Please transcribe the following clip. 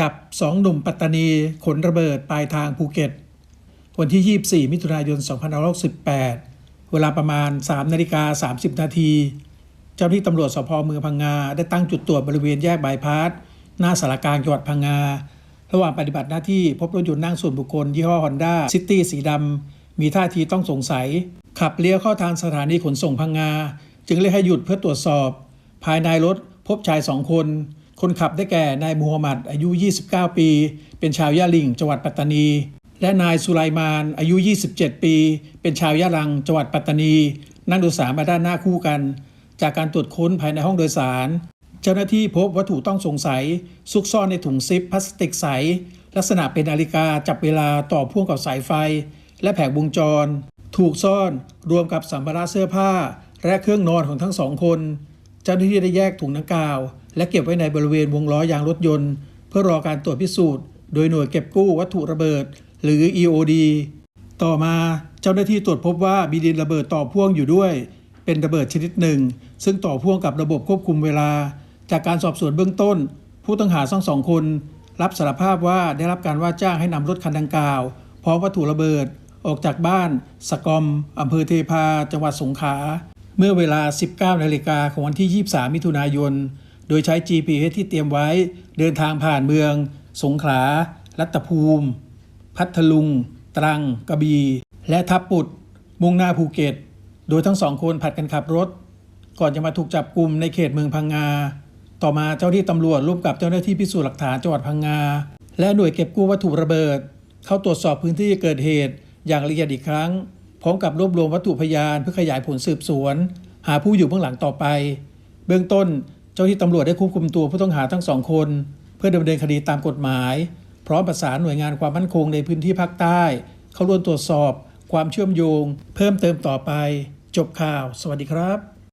จับสองหนุ่มปัตตานีขนระเบิดปลายทางภูเก็ต วันที่ 24 มิถุนายน 2568 เวลาประมาณ 3 นาฬิกา 30 นาที เจ้าหน้าที่ตำรวจสพเมืองพังงา ได้ตั้งจุดตรวจบริเวณแยกบายพาสหน้าสารกลางจังหวัดพังงา ระหว่างปฏิบัติหน้าที่พบรถยนต์นั่งส่วนบุคคล ยี่ห้อฮอนด้าซิตี้สีดำมีท่าทีต้องสงสัย ขับเลี้ยวเข้าทางสถานีขนส่งพังงา จึงเรียกให้หยุดเพื่อตรวจสอบ ภายในรถพบชายสองคน คนขับได้แก่นายมูฮัมหมัดอายุ 29 ปี เป็นชาวยะลิงจังหวัดปัตตานี และนายสุไลมานอายุ 27 ปี เป็นชาวยะลังจังหวัดปัตตานี นั่งโดยสารมาด้านหน้าคู่กัน จากการตรวจค้นภายในห้องโดยสาร เจ้าหน้าที่พบวัตถุต้องสงสัย ซุกซ่อนในถุงซิปพลาสติกใส ลักษณะเป็นนาฬิกาจับเวลาต่อพ่วงกับสายไฟ และแผงวงจร ถูกซ่อนรวมกับสัมภาระเสื้อผ้า และเครื่องนอนของทั้งสองคน เจ้าหน้าที่ได้แยกถุงดังกล่าว และเก็บไว้ในบริเวณวงล้อยางรถยนต์ เพื่อรอการตรวจพิสูจน์ โดยหน่วยเก็บกู้วัตถุระเบิด หรือ EOD ต่อมาเจ้าหน้าที่ตรวจพบว่ามีดินระเบิดต่อพ่วงอยู่ด้วย เป็นระเบิดชนิดหนึ่ง ซึ่งต่อพ่วงกับระบบควบคุมเวลา จากการสอบสวนเบื้องต้น ผู้ต้องหาทั้งสองคน รับสารภาพว่าได้รับการว่าจ้างให้นำรถคันดังกล่าวพร้อมวัตถุระเบิดออกจากบ้าน สกอมอำเภอเทพา จังหวัดสงขลาเมื่อเวลา 19นาฬิกาของวันที่ 23 มิถุนายน โดยใช้ GPS ที่เตรียมไว้เดินทางผ่านเมือง สงขลา รัตภูมิ พัทลุง ตรัง กระบี่ และทับปุด มุ่งหน้าภูเก็ต โดยทั้งสองคนผัดกันขับรถ ก่อนจะมาถูกจับกลุ่มในเขตเมืองพังงา ต่อมาเจ้าที่ตำรวจร่วมกับเจ้าหน้าที่พิสูจน์หลักฐานจังหวัดพังงา และหน่วยเก็บกู้วัตถุระเบิด เข้าตรวจสอบพื้นที่เกิดเหตุ อย่างละเอียดอีกครั้ง พร้อมกับรวบรวมวัตถุพยานเพื่อขยายผลสืบสวน หาผู้อยู่เบื้องหลังต่อไป เบื้องต้น จ้าที่ตำรวจได้ควบคุมตัวผู้ต้องหาทั้งสองคน เพื่อดำเนินคดีตามกฎหมาย พร้อมประสานหน่วยงานความมั่นคงในพื้นที่ภาคใต้ เข้าร่วมตรวจสอบ ความเชื่อมโยง เพิ่มเติมต่อไป จบข่าว สวัสดีครับ